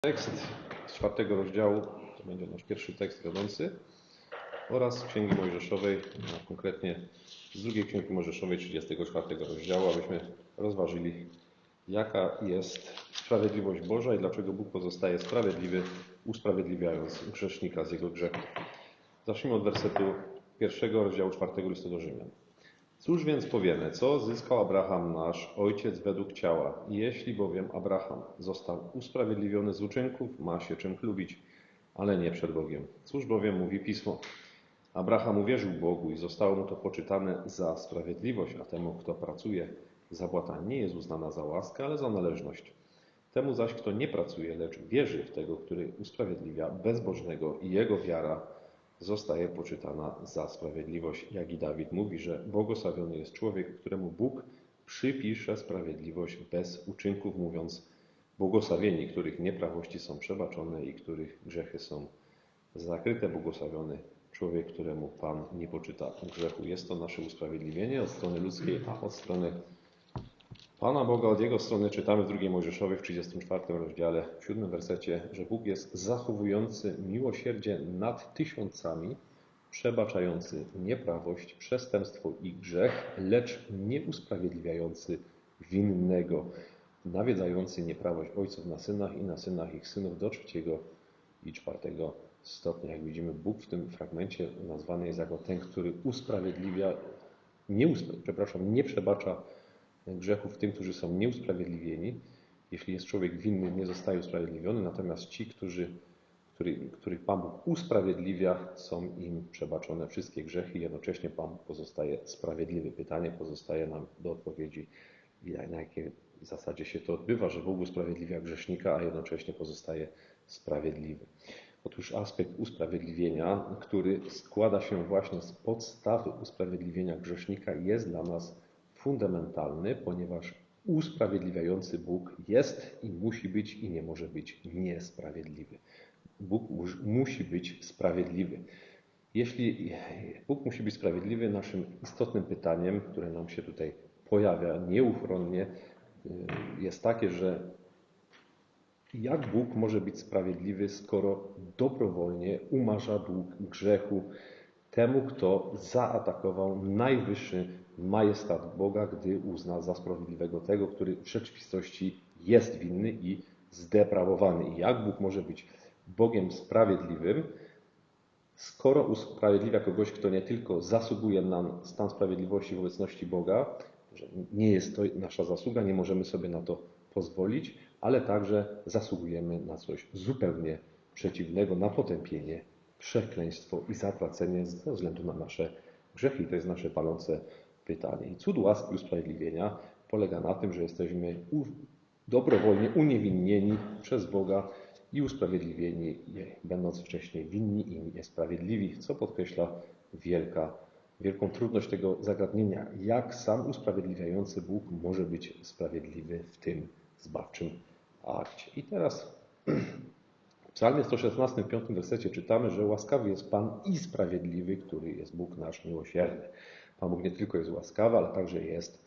Tekst z czwartego rozdziału, to będzie nasz pierwszy tekst wiodący, oraz Księgi Mojżeszowej, a konkretnie z drugiej Księgi Mojżeszowej 34 rozdziału, abyśmy rozważyli, jaka jest sprawiedliwość Boża i dlaczego Bóg pozostaje sprawiedliwy, usprawiedliwiając grzesznika z jego grzechu. Zacznijmy od wersetu pierwszego rozdziału czwartego listu do Rzymian. Cóż więc powiemy, co zyskał Abraham nasz ojciec według ciała? Jeśli bowiem Abraham został usprawiedliwiony z uczynków, ma się czym chlubić, ale nie przed Bogiem. Cóż bowiem mówi Pismo? Abraham uwierzył Bogu i zostało mu to poczytane za sprawiedliwość, a temu, kto pracuje, zapłata nie jest uznana za łaskę, ale za należność. Temu zaś, kto nie pracuje, lecz wierzy w tego, który usprawiedliwia bezbożnego i jego wiara zostaje poczytana za sprawiedliwość. Jak i Dawid mówi, że błogosławiony jest człowiek, któremu Bóg przypisze sprawiedliwość bez uczynków, mówiąc błogosławieni, których nieprawości są przebaczone i których grzechy są zakryte. Błogosławiony człowiek, któremu Pan nie poczyta grzechu. Jest to nasze usprawiedliwienie od strony ludzkiej, a od strony Pana Boga, od Jego strony czytamy w drugiej Mojżeszowej w 34 rozdziale, w 7 wersecie, że Bóg jest zachowujący miłosierdzie nad tysiącami, przebaczający nieprawość, przestępstwo i grzech, lecz nie usprawiedliwiający winnego, nawiedzający nieprawość ojców na synach i na synach ich synów do trzeciego i czwartego stopnia. Jak widzimy, Bóg w tym fragmencie nazwany jest jako ten, który usprawiedliwia, nie, przepraszam, nie przebacza grzechów tym, którzy są nieusprawiedliwieni. Jeśli jest człowiek winny, nie zostaje usprawiedliwiony, natomiast ci, którzy, który, których Pan Bóg usprawiedliwia, są im przebaczone wszystkie grzechy i jednocześnie Pan Bóg pozostaje sprawiedliwy. Pytanie pozostaje nam do odpowiedzi, na jakiej zasadzie się to odbywa, że Bóg usprawiedliwia grzesznika, a jednocześnie pozostaje sprawiedliwy. Otóż aspekt usprawiedliwienia, który składa się właśnie z podstawy usprawiedliwienia grzesznika, jest dla nas fundamentalny, ponieważ usprawiedliwiający Bóg jest i musi być i nie może być niesprawiedliwy. Bóg musi być sprawiedliwy. Jeśli Bóg musi być sprawiedliwy, naszym istotnym pytaniem, które nam się tutaj pojawia nieuchronnie, jest takie, że jak Bóg może być sprawiedliwy, skoro dobrowolnie umarza dług grzechu temu, kto zaatakował najwyższy majestat Boga, gdy uzna za sprawiedliwego tego, który w rzeczywistości jest winny i zdeprawowany. I jak Bóg może być Bogiem sprawiedliwym, skoro usprawiedliwia kogoś, kto nie tylko zasługuje na stan sprawiedliwości w obecności Boga, że nie jest to nasza zasługa, nie możemy sobie na to pozwolić, ale także zasługujemy na coś zupełnie przeciwnego, na potępienie, przekleństwo i zatracenie ze względu na nasze grzechy. I to jest nasze palące pytanie. I cud łaski usprawiedliwienia polega na tym, że jesteśmy dobrowolnie uniewinnieni przez Boga i usprawiedliwieni, będąc wcześniej winni i niesprawiedliwi, co podkreśla wielka, wielką trudność tego zagadnienia, jak sam usprawiedliwiający Bóg może być sprawiedliwy w tym zbawczym akcie. I teraz psalmie 116, 5 wersecie czytamy, że łaskawy jest Pan i sprawiedliwy, który jest Bóg nasz miłosierny. Pan Bóg nie tylko jest łaskawy, ale także jest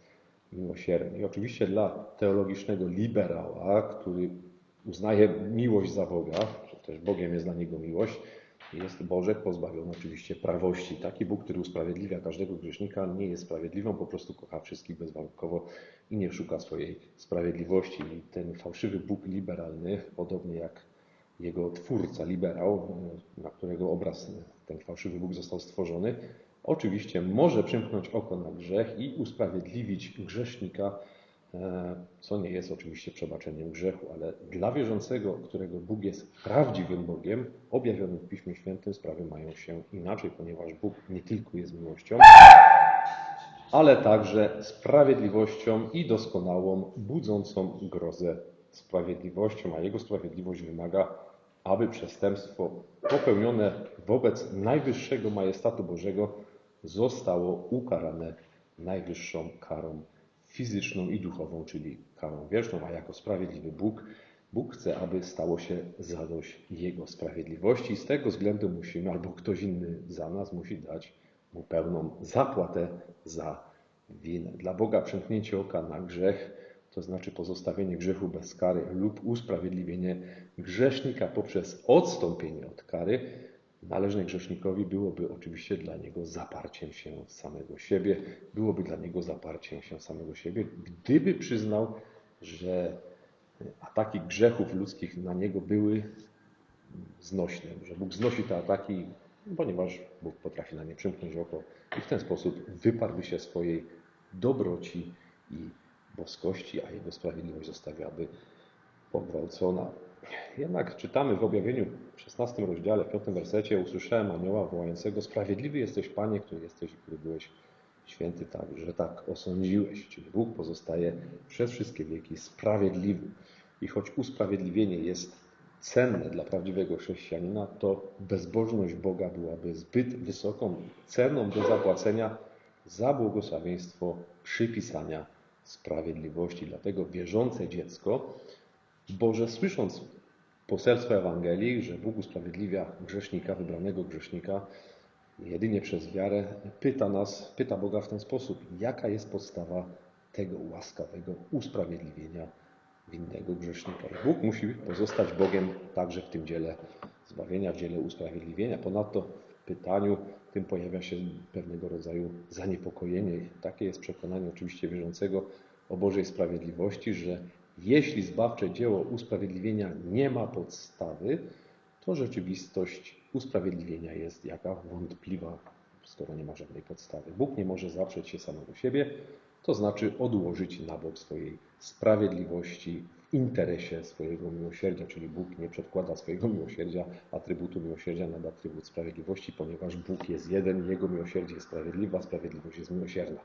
miłosierny. I oczywiście dla teologicznego liberała, który uznaje miłość za Boga, że też Bogiem jest dla niego miłość, jest Boże pozbawiony oczywiście prawości. Taki Bóg, który usprawiedliwia każdego grzesznika, nie jest sprawiedliwą, po prostu kocha wszystkich bezwarunkowo i nie szuka swojej sprawiedliwości. I ten fałszywy Bóg liberalny, podobnie jak jego twórca, liberał, na którego obraz ten fałszywy Bóg został stworzony, Oczywiście może przymknąć oko na grzech i usprawiedliwić grzesznika, e, co nie jest oczywiście przebaczeniem grzechu, ale dla wierzącego, którego Bóg jest prawdziwym Bogiem, objawionym w Piśmie Świętym, sprawy mają się inaczej, ponieważ Bóg nie tylko jest miłością, ale także sprawiedliwością i doskonałą, budzącą grozę sprawiedliwością, a Jego sprawiedliwość wymaga aby przestępstwo popełnione wobec najwyższego majestatu Bożego zostało ukarane najwyższą karą fizyczną i duchową, czyli karą wieczną, a jako sprawiedliwy Bóg, Bóg chce, aby stało się zadość Jego sprawiedliwości. Z tego względu musimy, albo ktoś inny za nas musi dać mu pełną zapłatę za winę. Dla Boga przymknięcie oka na grzech to znaczy pozostawienie grzechu bez kary lub usprawiedliwienie grzesznika poprzez odstąpienie od kary, należne grzesznikowi byłoby oczywiście dla niego zaparciem się samego siebie, byłoby dla niego zaparciem się samego siebie, gdyby przyznał, że ataki grzechów ludzkich na niego były znośne, że Bóg znosi te ataki, ponieważ Bóg potrafi na nie przymknąć oko i w ten sposób wyparłby się swojej dobroci i boskości, a jego sprawiedliwość zostawiaby pogwałcona. Jednak czytamy w objawieniu w 16 rozdziale, w 5 wersecie, usłyszałem anioła wołającego, sprawiedliwy jesteś Panie, który jesteś i który byłeś święty tak, że tak osądziłeś. Czyli Bóg pozostaje przez wszystkie wieki sprawiedliwy. I choć usprawiedliwienie jest cenne dla prawdziwego chrześcijanina, to bezbożność Boga byłaby zbyt wysoką ceną do zapłacenia za błogosławieństwo przypisania sprawiedliwości. Dlatego wierzące dziecko Boże, słysząc poselstwo Ewangelii, że Bóg usprawiedliwia grzesznika, wybranego grzesznika, jedynie przez wiarę, pyta nas, pyta Boga w ten sposób, jaka jest podstawa tego łaskawego usprawiedliwienia winnego grzesznika. I Bóg musi pozostać Bogiem także w tym dziele zbawienia, w dziele usprawiedliwienia. Ponadto pytaniu tym pojawia się pewnego rodzaju zaniepokojenie. Takie jest przekonanie oczywiście wierzącego o Bożej sprawiedliwości, że jeśli zbawcze dzieło usprawiedliwienia nie ma podstawy, to rzeczywistość usprawiedliwienia jest jaka wątpliwa, skoro nie ma żadnej podstawy. Bóg nie może zaprzeć się samego siebie, to znaczy odłożyć na bok swojej sprawiedliwości interesie swojego miłosierdzia, czyli Bóg nie przedkłada swojego miłosierdzia, atrybutu miłosierdzia nad atrybut sprawiedliwości, ponieważ Bóg jest jeden, Jego miłosierdzie jest sprawiedliwe, a sprawiedliwość jest miłosierna.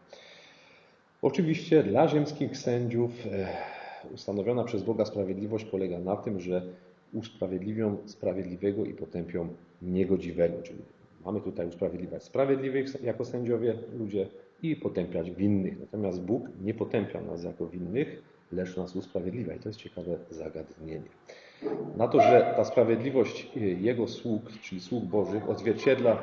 Oczywiście dla ziemskich sędziów e, ustanowiona przez Boga sprawiedliwość polega na tym, że usprawiedliwią sprawiedliwego i potępią niegodziwego, czyli mamy tutaj usprawiedliwiać sprawiedliwych jako sędziowie, ludzie i potępiać winnych. Natomiast Bóg nie potępia nas jako winnych, lecz nas usprawiedliwia. I to jest ciekawe zagadnienie. Na to, że ta sprawiedliwość Jego sług, czyli sług Bożych, odzwierciedla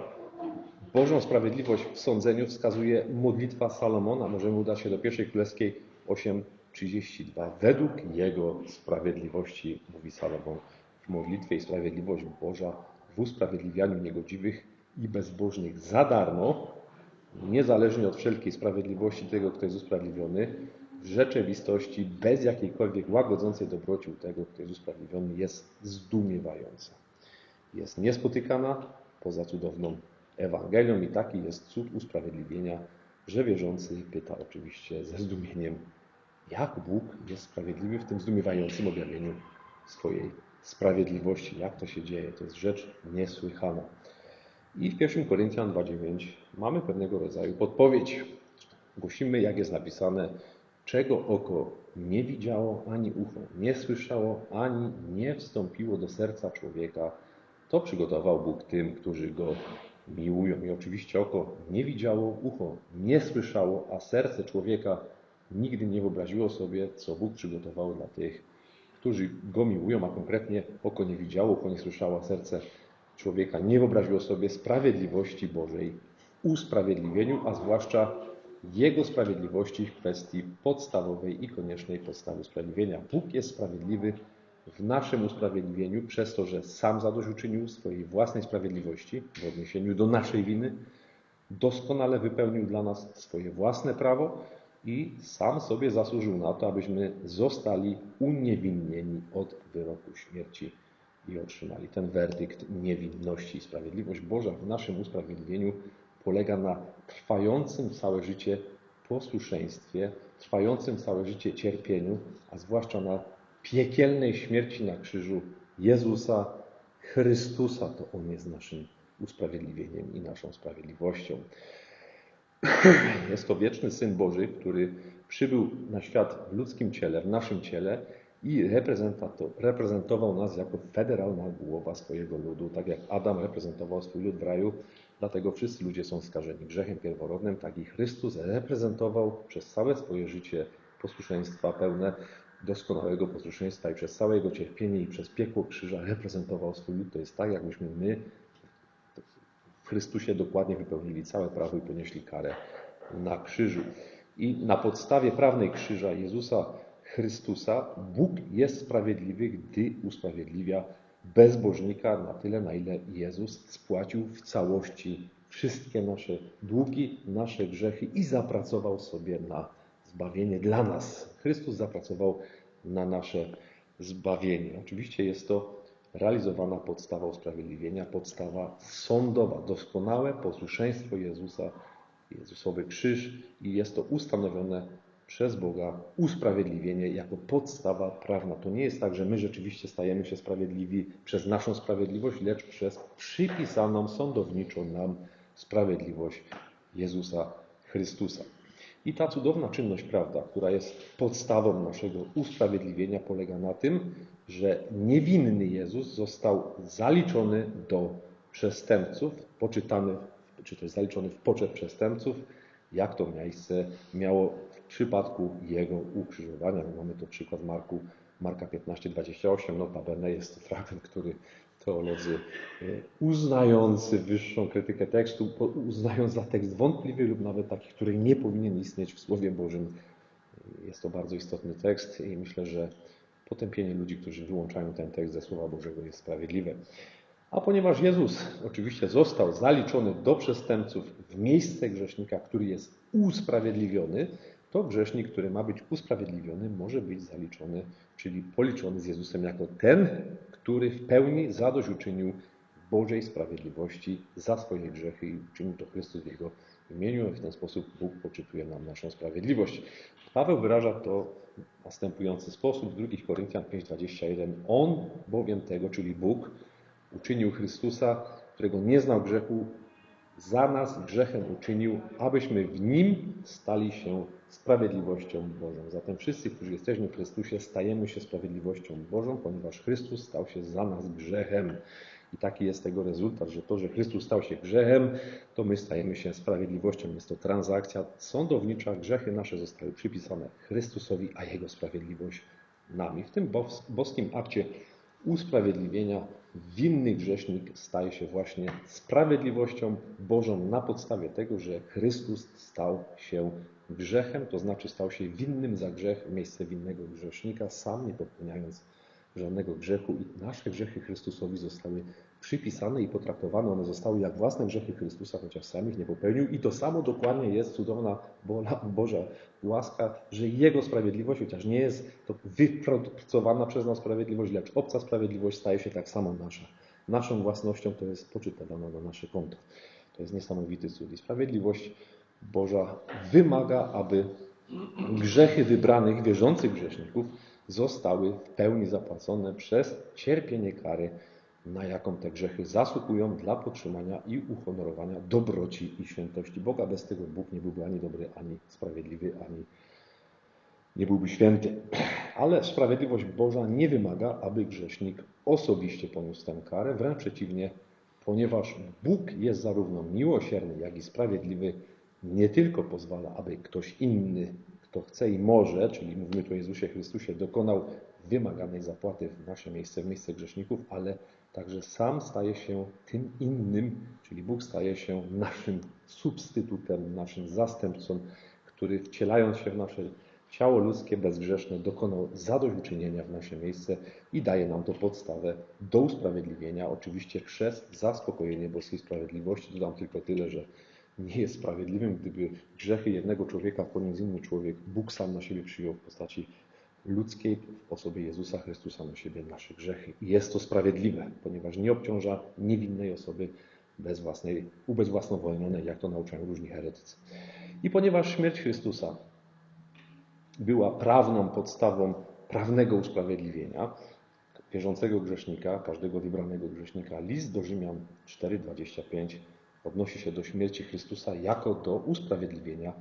Bożą sprawiedliwość w sądzeniu, wskazuje modlitwa Salomona. Możemy udać się do pierwszej królewskiej 8:32. Według Jego sprawiedliwości, mówi Salomon w modlitwie i sprawiedliwość Boża w usprawiedliwianiu niegodziwych i bezbożnych za darmo niezależnie od wszelkiej sprawiedliwości tego, kto jest usprawiedliwiony, w rzeczywistości bez jakiejkolwiek łagodzącej dobroci u tego, kto jest usprawiedliwiony, jest zdumiewająca. Jest niespotykana poza cudowną Ewangelią i taki jest cud usprawiedliwienia, że wierzący pyta oczywiście ze zdumieniem, jak Bóg jest sprawiedliwy w tym zdumiewającym objawieniu swojej sprawiedliwości. Jak to się dzieje? To jest rzecz niesłychana. I w 1 Koryntian 2,9 mamy pewnego rodzaju podpowiedź. Głosimy, jak jest napisane, czego oko nie widziało, ani ucho nie słyszało, ani nie wstąpiło do serca człowieka, to przygotował Bóg tym, którzy go miłują. I oczywiście oko nie widziało, ucho nie słyszało, a serce człowieka nigdy nie wyobraziło sobie, co Bóg przygotował dla tych, którzy go miłują, a konkretnie oko nie widziało, ucho nie słyszało, a serce człowieka nie wyobraziło sobie sprawiedliwości Bożej usprawiedliwieniu, a zwłaszcza Jego sprawiedliwości w kwestii podstawowej i koniecznej podstawy usprawiedliwienia. Bóg jest sprawiedliwy w naszym usprawiedliwieniu przez to, że sam zadośćuczynił swojej własnej sprawiedliwości w odniesieniu do naszej winy, doskonale wypełnił dla nas swoje własne prawo i sam sobie zasłużył na to, abyśmy zostali uniewinnieni od wyroku śmierci i otrzymali ten werdykt niewinności. Sprawiedliwość Boża w naszym usprawiedliwieniu polega na trwającym całe życie posłuszeństwie, trwającym całe życie cierpieniu, a zwłaszcza na piekielnej śmierci na krzyżu Jezusa Chrystusa. To On jest naszym usprawiedliwieniem i naszą sprawiedliwością. Jest to wieczny Syn Boży, który przybył na świat w ludzkim ciele, w naszym ciele i reprezentował nas jako federalna głowa swojego ludu, tak jak Adam reprezentował swój lud w raju, dlatego wszyscy ludzie są skażeni grzechem pierworodnym, tak i Chrystus reprezentował przez całe swoje życie posłuszeństwa pełne doskonałego posłuszeństwa i przez całe jego cierpienie i przez piekło krzyża reprezentował swój lud. To jest tak, jakbyśmy my w Chrystusie dokładnie wypełnili całe prawo i ponieśli karę na krzyżu. I na podstawie prawnej krzyża Jezusa Chrystusa, Bóg jest sprawiedliwy, gdy usprawiedliwia bezbożnika na tyle, na ile Jezus spłacił w całości wszystkie nasze długi, nasze grzechy i zapracował sobie na zbawienie dla nas. Chrystus zapracował na nasze zbawienie. Oczywiście jest to realizowana podstawa usprawiedliwienia, podstawa sądowa, doskonałe posłuszeństwo Jezusa, Jezusowy krzyż i jest to ustanowione przez Boga usprawiedliwienie jako podstawa prawna. To nie jest tak, że my rzeczywiście stajemy się sprawiedliwi przez naszą sprawiedliwość, lecz przez przypisaną sądowniczą nam sprawiedliwość Jezusa Chrystusa. I ta cudowna czynność prawda, która jest podstawą naszego usprawiedliwienia, polega na tym, że niewinny Jezus został zaliczony do przestępców, poczytany, czy też zaliczony w poczet przestępców, jak to miejsce miało przypadku jego ukrzyżowania. Mamy to przykład Marku, Marka 15:28. Notabene jest to fragment, który teolodzy e, uznający wyższą krytykę tekstu, uznając za tekst wątpliwy lub nawet taki, który nie powinien istnieć w Słowie Bożym. Jest to bardzo istotny tekst i myślę, że potępienie ludzi, którzy wyłączają ten tekst ze Słowa Bożego jest sprawiedliwe. A ponieważ Jezus oczywiście został zaliczony do przestępców w miejsce grzesznika, który jest usprawiedliwiony, to grzesznik, który ma być usprawiedliwiony, może być zaliczony, czyli policzony z Jezusem jako ten, który w pełni zadośćuczynił Bożej sprawiedliwości za swoje grzechy i uczynił to Chrystus w Jego imieniu. W ten sposób Bóg poczytuje nam naszą sprawiedliwość. Paweł wyraża to w następujący sposób. 2 Koryntian 5:21. On bowiem tego, czyli Bóg, uczynił Chrystusa, którego nie znał grzechu, za nas grzechem uczynił, abyśmy w Nim stali się sprawiedliwością Bożą. Zatem wszyscy, którzy jesteśmy w Chrystusie, stajemy się sprawiedliwością Bożą, ponieważ Chrystus stał się za nas grzechem. I taki jest tego rezultat, że to, że Chrystus stał się grzechem, to my stajemy się sprawiedliwością. Jest to transakcja sądownicza. Grzechy nasze zostały przypisane Chrystusowi, a Jego sprawiedliwość nami. W tym boskim akcie usprawiedliwienia winny grzesznik staje się właśnie sprawiedliwością Bożą na podstawie tego, że Chrystus stał się grzechem, to znaczy stał się winnym za grzech w miejsce winnego grzesznika, sam nie popełniając żadnego grzechu i nasze grzechy Chrystusowi zostały przypisane i potraktowane. One zostały jak własne grzechy Chrystusa, chociaż sam ich nie popełnił. I to samo dokładnie jest cudowna Boża łaska, że Jego sprawiedliwość, chociaż nie jest to wypracowana przez nas sprawiedliwość, lecz obca sprawiedliwość staje się tak samo nasza. Naszą własnością to jest poczytowana na nasze konto. To jest niesamowity cud. I sprawiedliwość Boża wymaga, aby grzechy wybranych, wierzących grzeszników zostały w pełni zapłacone przez cierpienie kary, na jaką te grzechy zasługują dla podtrzymania i uhonorowania dobroci i świętości Boga. Bez tego Bóg nie byłby ani dobry, ani sprawiedliwy, ani nie byłby święty. Ale sprawiedliwość Boża nie wymaga, aby grzesznik osobiście poniósł tę karę. Wręcz przeciwnie, ponieważ Bóg jest zarówno miłosierny, jak i sprawiedliwy, nie tylko pozwala, aby ktoś inny, kto chce i może, czyli mówimy tu o Jezusie Chrystusie, dokonał wymaganej zapłaty w nasze miejsce, w miejsce grzeszników, ale także sam staje się tym innym, czyli Bóg staje się naszym substytutem, naszym zastępcą, który wcielając się w nasze ciało ludzkie bezgrzeszne dokonał zadośćuczynienia w nasze miejsce i daje nam to podstawę do usprawiedliwienia, oczywiście przez zaspokojenie boskiej sprawiedliwości. Dodam tylko tyle, że nie jest sprawiedliwym, gdyby grzechy jednego człowieka poniósł inny człowiek. Bóg sam na siebie przyjął w postaci ludzkiej w osobie Jezusa Chrystusa na siebie nasze grzechy. I jest to sprawiedliwe, ponieważ nie obciąża niewinnej osoby bez własnej, ubezwłasnowolnionej, jak to nauczają różni heretycy. I ponieważ śmierć Chrystusa była prawną podstawą prawnego usprawiedliwienia wierzącego grzesznika, każdego wybranego grzesznika, list do Rzymian 4,25 odnosi się do śmierci Chrystusa jako do usprawiedliwienia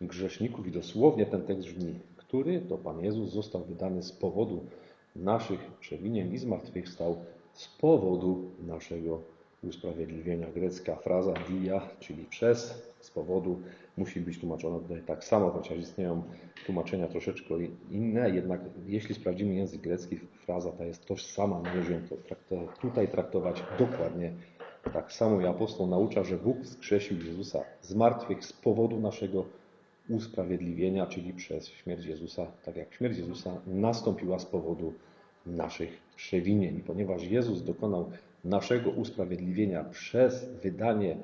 grzeszników i dosłownie ten tekst brzmi, który to Pan Jezus został wydany z powodu naszych przewinień i zmartwychwstał z powodu naszego usprawiedliwienia. Grecka fraza dia, czyli przez, z powodu, musi być tłumaczona tutaj tak samo, chociaż istnieją tłumaczenia troszeczkę inne, jednak jeśli sprawdzimy język grecki, fraza ta jest tożsama, należy ją tutaj traktować dokładnie tak samo i apostoł naucza, że Bóg wskrzesił Jezusa z martwych z powodu naszego usprawiedliwienia, czyli przez śmierć Jezusa, tak jak śmierć Jezusa nastąpiła z powodu naszych przewinień. Ponieważ Jezus dokonał naszego usprawiedliwienia przez wydanie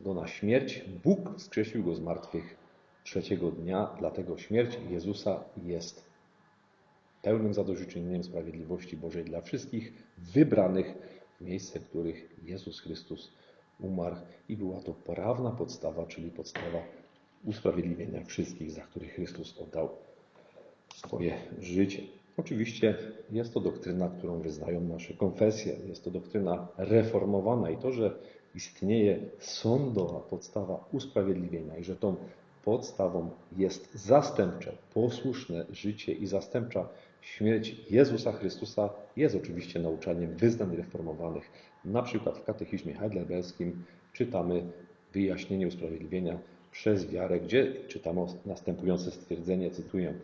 go na śmierć, Bóg skrzesił go z martwych trzeciego dnia, dlatego śmierć Jezusa jest pełnym zadośćuczynieniem sprawiedliwości Bożej dla wszystkich wybranych w miejsce których Jezus Chrystus umarł i była to prawna podstawa, czyli podstawa usprawiedliwienia wszystkich, za których Chrystus oddał swoje życie. Oczywiście jest to doktryna, którą wyznają nasze konfesje. Jest to doktryna reformowana i to, że istnieje sądowa podstawa usprawiedliwienia i że tą podstawą jest zastępcze, posłuszne życie i zastępcza śmierć Jezusa Chrystusa jest oczywiście nauczaniem wyznań reformowanych. Na przykład w katechizmie heidelberskim czytamy wyjaśnienie usprawiedliwienia przez wiarę, gdzie czytamy następujące stwierdzenie, cytuję,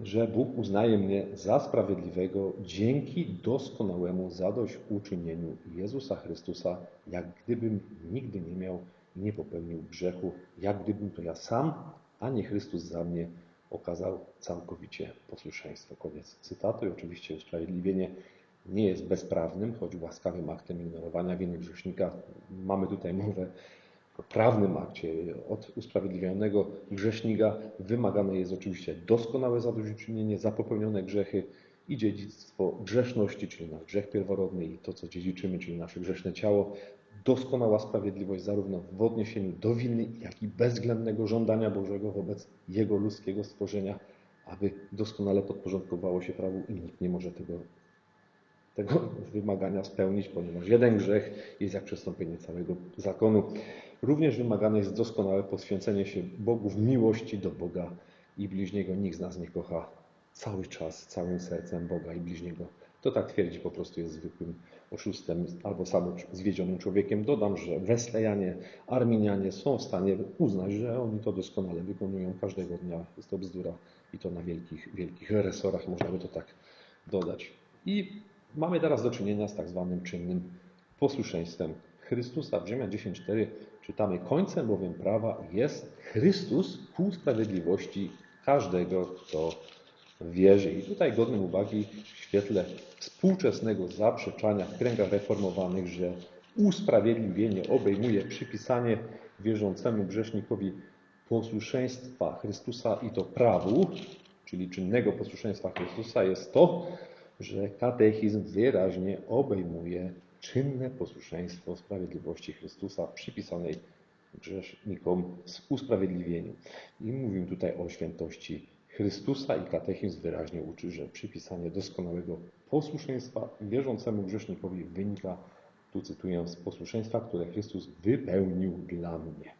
że Bóg uznaje mnie za sprawiedliwego dzięki doskonałemu zadośćuczynieniu Jezusa Chrystusa, jak gdybym nigdy nie miał nie popełnił grzechu, jak gdybym to ja sam, a nie Chrystus za mnie okazał całkowicie posłuszeństwo. Koniec cytatu. I oczywiście usprawiedliwienie nie jest bezprawnym, choć łaskawym aktem ignorowania winy grzesznika. Mamy tutaj mowę o prawnym akcie. Od usprawiedliwionego grzesznika wymagane jest oczywiście doskonałe zadośćuczynienie za popełnione grzechy i dziedzictwo grzeszności, czyli nasz grzech pierworodny i to, co dziedziczymy, czyli nasze grzeszne ciało, doskonała sprawiedliwość zarówno w odniesieniu do winy, jak i bezwzględnego żądania Bożego wobec Jego ludzkiego stworzenia, aby doskonale podporządkowało się prawu i nikt nie może tego, tego wymagania spełnić, ponieważ jeden grzech jest jak przestąpienie całego zakonu. Również wymagane jest doskonałe poświęcenie się Bogu w miłości do Boga i bliźniego. Nikt z nas nie kocha cały czas, całym sercem Boga i bliźniego. To tak twierdzi po prostu jest zwykłym oszustem albo samym zwiedzionym człowiekiem. Dodam, że Weslejanie, Arminianie są w stanie uznać, że oni to doskonale wykonują każdego dnia. Jest to bzdura i to na wielkich, wielkich resorach można by to tak dodać. I mamy teraz do czynienia z tak zwanym czynnym posłuszeństwem Chrystusa. W Rzymian 10.4 czytamy, końcem bowiem prawa jest Chrystus ku sprawiedliwości każdego, kto wierzy. I tutaj godnym uwagi w świetle współczesnego zaprzeczania w kręgach reformowanych, że usprawiedliwienie obejmuje przypisanie wierzącemu grzesznikowi posłuszeństwa Chrystusa i to prawu, czyli czynnego posłuszeństwa Chrystusa, jest to, że katechizm wyraźnie obejmuje czynne posłuszeństwo sprawiedliwości Chrystusa przypisanej grzesznikom z usprawiedliwieniu. I mówimy tutaj o świętości Chrystusa i katechizm wyraźnie uczy, że przypisanie doskonałego posłuszeństwa wierzącemu grzesznikowi wynika, tu cytuję, z posłuszeństwa, które Chrystus wypełnił dla mnie.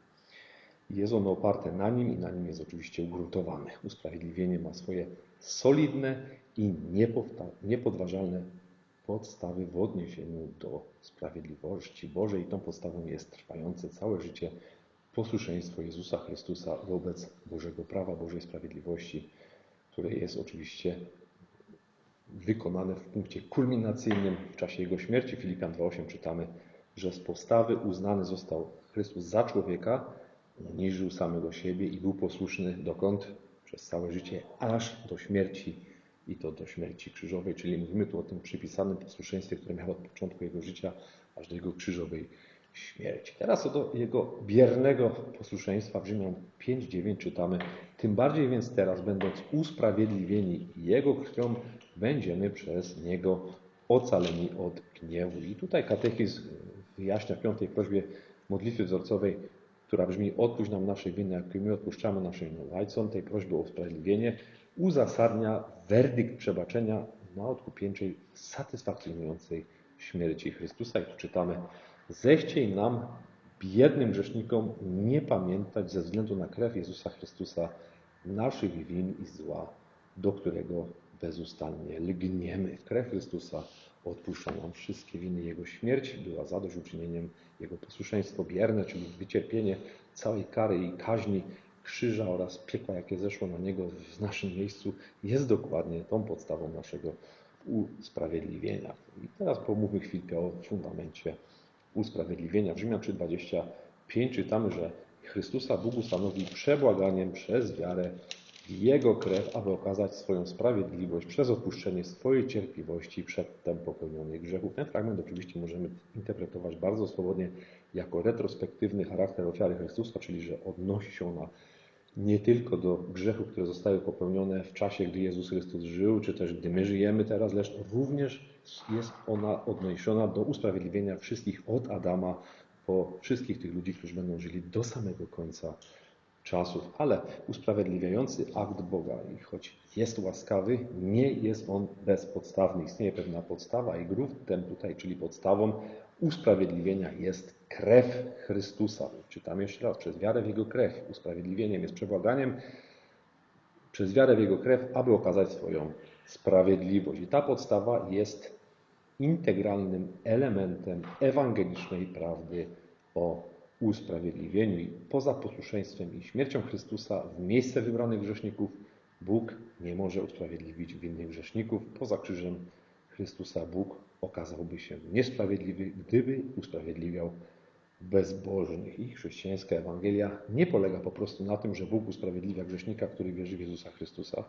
Jest ono oparte na nim i na nim jest oczywiście ugruntowane. Usprawiedliwienie ma swoje solidne i niepodważalne podstawy w odniesieniu do sprawiedliwości Bożej. Tą podstawą jest trwające całe życie posłuszeństwo Jezusa Chrystusa wobec Bożego prawa, Bożej sprawiedliwości, które jest oczywiście wykonane w punkcie kulminacyjnym w czasie Jego śmierci. Filipian 2.8 czytamy, że z postawy uznany został Chrystus za człowieka, uniżył samego siebie i był posłuszny dokąd? Przez całe życie, aż do śmierci i to do śmierci krzyżowej, czyli mówimy tu o tym przypisanym posłuszeństwie, które miało od początku Jego życia, aż do Jego krzyżowej śmierci. Teraz co do jego biernego posłuszeństwa w Rzymian 5:9 czytamy: Tym bardziej więc teraz, będąc usprawiedliwieni Jego krwią, będziemy przez Niego ocaleni od gniewu. I tutaj katechizm wyjaśnia w piątej prośbie modlitwy wzorcowej, która brzmi: Odpuść nam nasze winy, jak my odpuszczamy naszym winowajcom. Tej prośby o usprawiedliwienie uzasadnia werdykt przebaczenia na odkupieńczej, satysfakcjonującej śmierci Chrystusa. I tu czytamy Zechciej nam, biednym grzesznikom, nie pamiętać ze względu na krew Jezusa Chrystusa naszych win i zła, do którego bezustannie lgniemy. Krew Chrystusa odpuszcza nam wszystkie winy. Jego śmierć była zadośćuczynieniem, Jego posłuszeństwo bierne, czyli wycierpienie całej kary i kaźni krzyża oraz piekła, jakie zeszło na Niego w naszym miejscu, jest dokładnie tą podstawą naszego usprawiedliwienia. I teraz pomówmy chwilkę o fundamencie usprawiedliwienia. W Rzymian 3,25 czytamy, że Chrystusa Bóg ustanowi przebłaganiem przez wiarę Jego krew, aby okazać swoją sprawiedliwość przez odpuszczenie swojej cierpliwości przedtem popełnionych grzechów. Ten fragment oczywiście możemy interpretować bardzo swobodnie jako retrospektywny charakter ofiary Chrystusa, czyli że odnosi się ona nie tylko do grzechów, które zostały popełnione w czasie, gdy Jezus Chrystus żył, czy też gdy my żyjemy teraz, lecz również jest ona odniesiona do usprawiedliwienia wszystkich od Adama po wszystkich tych ludzi, którzy będą żyli do samego końca czasów. Ale usprawiedliwiający akt Boga, i choć jest łaskawy, nie jest on bezpodstawny. Istnieje pewna podstawa i gruntem tutaj, czyli podstawą usprawiedliwienia jest krew Chrystusa. Czytam jeszcze raz, przez wiarę w Jego krew. Usprawiedliwieniem jest przebłaganiem przez wiarę w Jego krew, aby okazać swoją sprawiedliwość. I ta podstawa jest integralnym elementem ewangelicznej prawdy o usprawiedliwieniu. I poza posłuszeństwem i śmiercią Chrystusa w miejsce wybranych grzeszników Bóg nie może usprawiedliwić winnych grzeszników. Poza krzyżem Chrystusa Bóg okazałby się niesprawiedliwy, gdyby usprawiedliwiał bezbożnych. I chrześcijańska Ewangelia nie polega po prostu na tym, że Bóg usprawiedliwia grzesznika, który wierzy w Jezusa Chrystusa.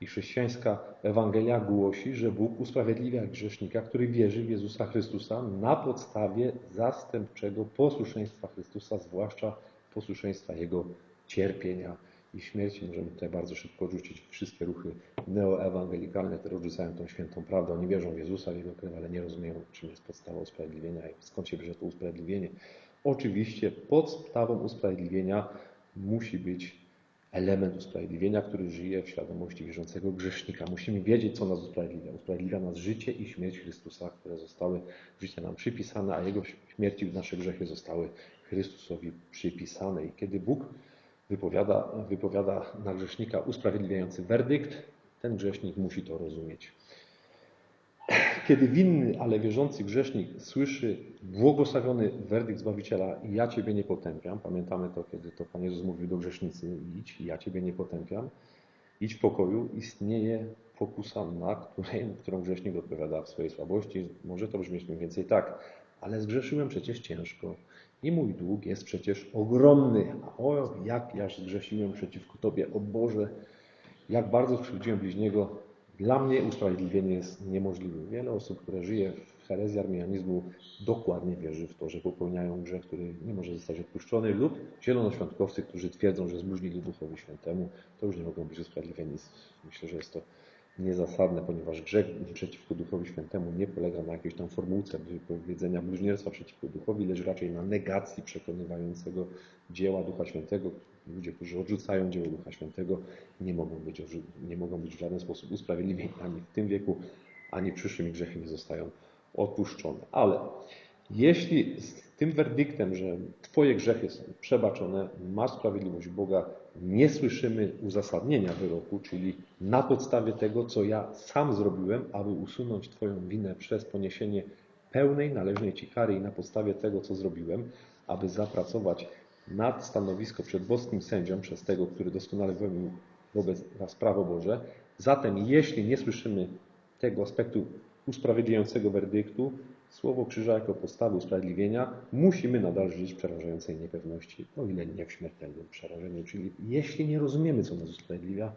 I chrześcijańska Ewangelia głosi, że Bóg usprawiedliwia grzesznika, który wierzy w Jezusa Chrystusa na podstawie zastępczego posłuszeństwa Chrystusa, zwłaszcza posłuszeństwa Jego cierpienia i śmierci. Możemy tutaj bardzo szybko odrzucić wszystkie ruchy neoewangelikalne, które odrzucają tą świętą prawdę. Oni wierzą w Jezusa, w Jego krew, ale nie rozumieją, czym jest podstawa usprawiedliwienia i skąd się bierze to usprawiedliwienie. Oczywiście podstawą usprawiedliwienia musi być element usprawiedliwienia, który żyje w świadomości wierzącego grzesznika. Musimy wiedzieć, co nas usprawiedliwia. Usprawiedliwia nas życie i śmierć Chrystusa, które zostały w życie nam przypisane, a Jego śmierci nasze grzechy zostały Chrystusowi przypisane. I kiedy Bóg wypowiada, wypowiada na grzesznika usprawiedliwiający werdykt, ten grzesznik musi to rozumieć. Kiedy winny, ale wierzący grzesznik słyszy błogosławiony werdykt Zbawiciela i ja Ciebie nie potępiam, pamiętamy to, kiedy to Pan Jezus mówił do grzesznicy, idź, ja Ciebie nie potępiam, idź w pokoju, istnieje pokusa, na której, którą grzesznik odpowiada w swojej słabości. Może to brzmieć mniej więcej tak, ale zgrzeszyłem przecież ciężko i mój dług jest przecież ogromny. O, jak ja zgrzeszyłem przeciwko Tobie, o Boże, jak bardzo skrzywdziłem bliźniego. Dla mnie usprawiedliwienie jest niemożliwe. Wiele osób, które żyje w herezji arminianizmu, dokładnie wierzy w to, że popełniają grzech, który nie może zostać odpuszczony, lub zielonoświątkowcy, którzy twierdzą, że zbluźnili Duchowi Świętemu, to już nie mogą być usprawiedliwieni. Myślę, że jest to niezasadne, ponieważ grzech przeciwko Duchowi Świętemu nie polega na jakiejś tam formułce powiedzenia bluźnierstwa przeciwko Duchowi, lecz raczej na negacji przekonywającego dzieła Ducha Świętego. Ludzie, którzy odrzucają dzieło Ducha Świętego, nie mogą być, nie mogą być w żaden sposób usprawiedliwieni ani w tym wieku, ani w przyszłym grzechy nie zostają odpuszczone. Ale jeśli tym werdyktem, że Twoje grzechy są przebaczone, masz sprawiedliwość Boga, nie słyszymy uzasadnienia wyroku, czyli na podstawie tego, co ja sam zrobiłem, aby usunąć Twoją winę przez poniesienie pełnej, należnej Ci kary i na podstawie tego, co zrobiłem, aby zapracować nad stanowisko przed boskim sędzią przez tego, który doskonale wypełnił wobec nas prawo Boże. Zatem, jeśli nie słyszymy tego aspektu usprawiedliwiającego werdyktu, słowo krzyża jako podstawy usprawiedliwienia, musimy nadal żyć w przerażającej niepewności, o ile nie w śmiertelnym przerażeniu. Czyli jeśli nie rozumiemy, co nas usprawiedliwia,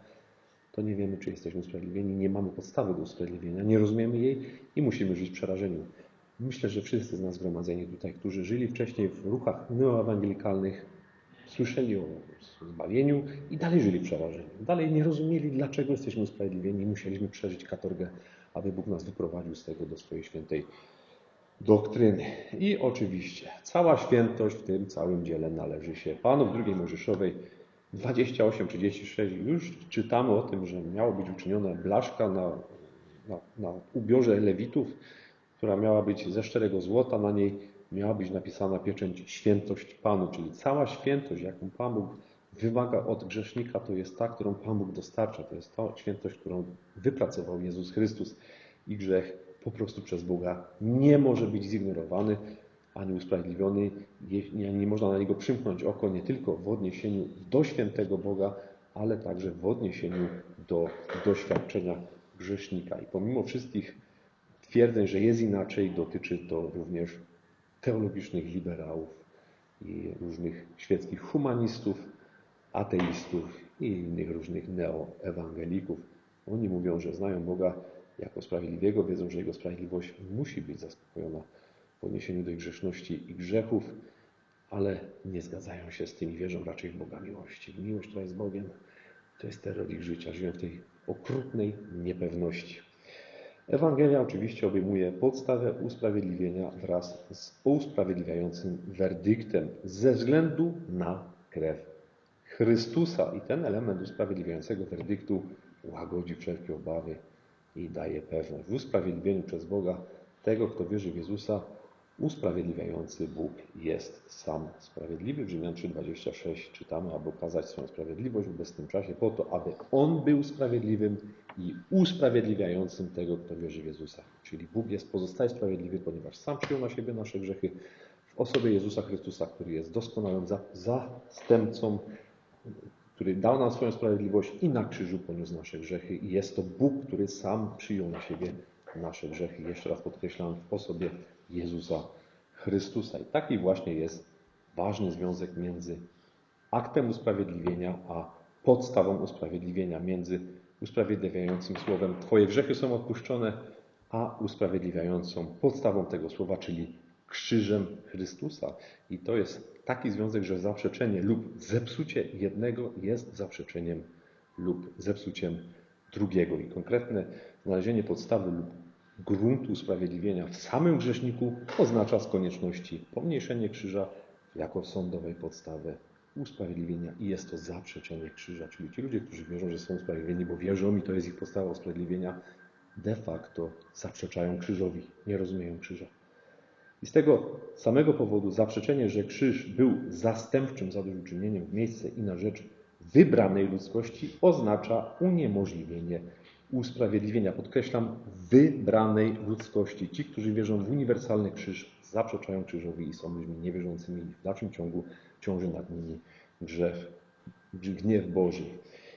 to nie wiemy, czy jesteśmy usprawiedliwieni, nie mamy podstawy do usprawiedliwienia, nie rozumiemy jej i musimy żyć w przerażeniu. Myślę, że wszyscy z nas zgromadzeni tutaj, którzy żyli wcześniej w ruchach neoewangelikalnych, słyszeli o zbawieniu i dalej żyli w przerażeniu. Dalej nie rozumieli, dlaczego jesteśmy usprawiedliwieni musieliśmy przeżyć katorgę, aby Bóg nas wyprowadził z tego do swojej świętej doktryny. I oczywiście cała świętość w tym całym dziele należy się Panu. W drugiej Mojżeszowej 28-36 już czytamy o tym, że miało być uczyniona blaszka na, na, na ubiorze lewitów, która miała być ze szczerego złota, na niej miała być napisana pieczęć świętość Panu, czyli cała świętość, jaką Pan Bóg wymaga od grzesznika, to jest ta, którą Pan Bóg dostarcza. To jest ta świętość, którą wypracował Jezus Chrystus i grzech po prostu przez Boga nie może być zignorowany ani usprawiedliwiony. Nie, nie można na niego przymknąć oko nie tylko w odniesieniu do świętego Boga, ale także w odniesieniu do doświadczenia grzesznika. I pomimo wszystkich twierdzeń, że jest inaczej, dotyczy to również teologicznych liberałów, i różnych świeckich humanistów, ateistów i innych różnych neoewangelików. Oni mówią, że znają Boga jako sprawiedliwego, wiedzą, że Jego sprawiedliwość musi być zaspokojona w odniesieniu do ich grzeszności i grzechów, ale nie zgadzają się z tym i wierzą raczej w Boga miłości. Miłość, która jest Bogiem, to jest terror ich życia. Żyją w tej okrutnej niepewności. Ewangelia oczywiście obejmuje podstawę usprawiedliwienia wraz z usprawiedliwiającym werdyktem ze względu na krew Chrystusa. I ten element usprawiedliwiającego werdyktu łagodzi wszelkie obawy i daje pewność. W usprawiedliwieniu przez Boga tego, kto wierzy w Jezusa, usprawiedliwiający Bóg jest sam sprawiedliwy. W Rzymian 3,26 czytamy, aby okazać swoją sprawiedliwość w obecnym czasie, po to, aby On był sprawiedliwym i usprawiedliwiającym tego, kto wierzy w Jezusa. Czyli Bóg jest pozostaje sprawiedliwy, ponieważ sam przyjął na siebie nasze grzechy w osobie Jezusa Chrystusa, który jest doskonałym zastępcą, który dał nam swoją sprawiedliwość i na krzyżu poniósł nasze grzechy. I jest to Bóg, który sam przyjął na siebie nasze grzechy. Jeszcze raz podkreślam, w osobie Jezusa Chrystusa. I taki właśnie jest ważny związek między aktem usprawiedliwienia a podstawą usprawiedliwienia, między usprawiedliwiającym słowem Twoje grzechy są odpuszczone, a usprawiedliwiającą podstawą tego słowa, czyli krzyżem Chrystusa. I to jest taki związek, że zaprzeczenie lub zepsucie jednego jest zaprzeczeniem lub zepsuciem drugiego. I konkretne znalezienie podstawy lub gruntu usprawiedliwienia w samym grzeszniku oznacza z konieczności pomniejszenie krzyża jako sądowej podstawy usprawiedliwienia i jest to zaprzeczenie krzyża. Czyli ci ludzie, którzy wierzą, że są usprawiedliwieni, bo wierzą i to jest ich podstawa usprawiedliwienia, de facto zaprzeczają krzyżowi, nie rozumieją krzyża. I z tego samego powodu zaprzeczenie, że krzyż był zastępczym zadośćuczynieniem w miejsce i na rzecz wybranej ludzkości oznacza uniemożliwienie usprawiedliwienia. Podkreślam, wybranej ludzkości. Ci, którzy wierzą w uniwersalny krzyż, zaprzeczają krzyżowi i są ludźmi niewierzącymi. W dalszym ciągu ciąży nad nimi grzech, gniew Boży.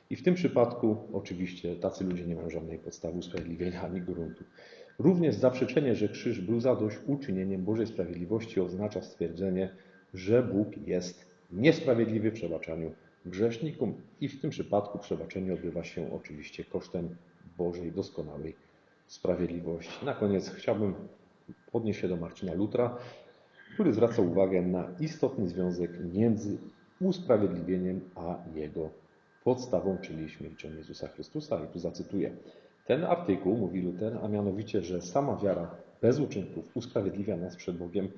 I w tym przypadku oczywiście tacy ludzie nie mają żadnej podstawy usprawiedliwienia ani gruntu. Również zaprzeczenie, że krzyż był zadośćuczynieniem Bożej sprawiedliwości oznacza stwierdzenie, że Bóg jest niesprawiedliwy w przebaczaniu grzesznikom i w tym przypadku przebaczenie odbywa się oczywiście kosztem Bożej doskonałej sprawiedliwości. Na koniec chciałbym odnieść się do Marcina Lutra, który zwraca uwagę na istotny związek między usprawiedliwieniem a jego podstawą, czyli śmiercią Jezusa Chrystusa. I tu zacytuję. Ten artykuł, mówi Luther, a mianowicie, że sama wiara bez uczynków usprawiedliwia nas przed Bogiem,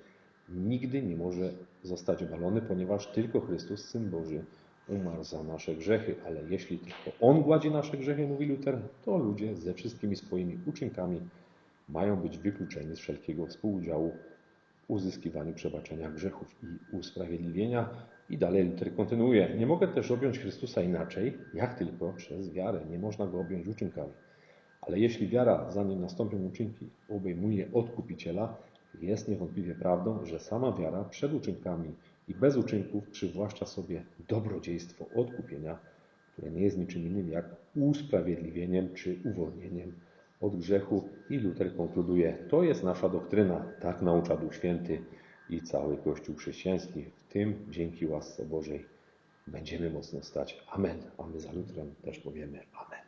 nigdy nie może zostać obalony, ponieważ tylko Chrystus, Syn Boży, umarł za nasze grzechy, ale jeśli tylko On gładzi nasze grzechy, mówi Luther, to ludzie ze wszystkimi swoimi uczynkami mają być wykluczeni z wszelkiego współudziału w uzyskiwaniu przebaczenia grzechów i usprawiedliwienia. I dalej Luther kontynuuje. Nie mogę też objąć Chrystusa inaczej, jak tylko przez wiarę. Nie można Go objąć uczynkami. Ale jeśli wiara, zanim nastąpią uczynki, obejmuje odkupiciela, jest niewątpliwie prawdą, że sama wiara przed uczynkami i bez uczynków przywłaszcza sobie dobrodziejstwo odkupienia, które nie jest niczym innym jak usprawiedliwieniem czy uwolnieniem od grzechu. I Luther konkluduje, to jest nasza doktryna, tak naucza Duch Święty i cały Kościół chrześcijański. W tym dzięki łasce Bożej będziemy mocno stać. Amen. A my za Lutrem też powiemy Amen.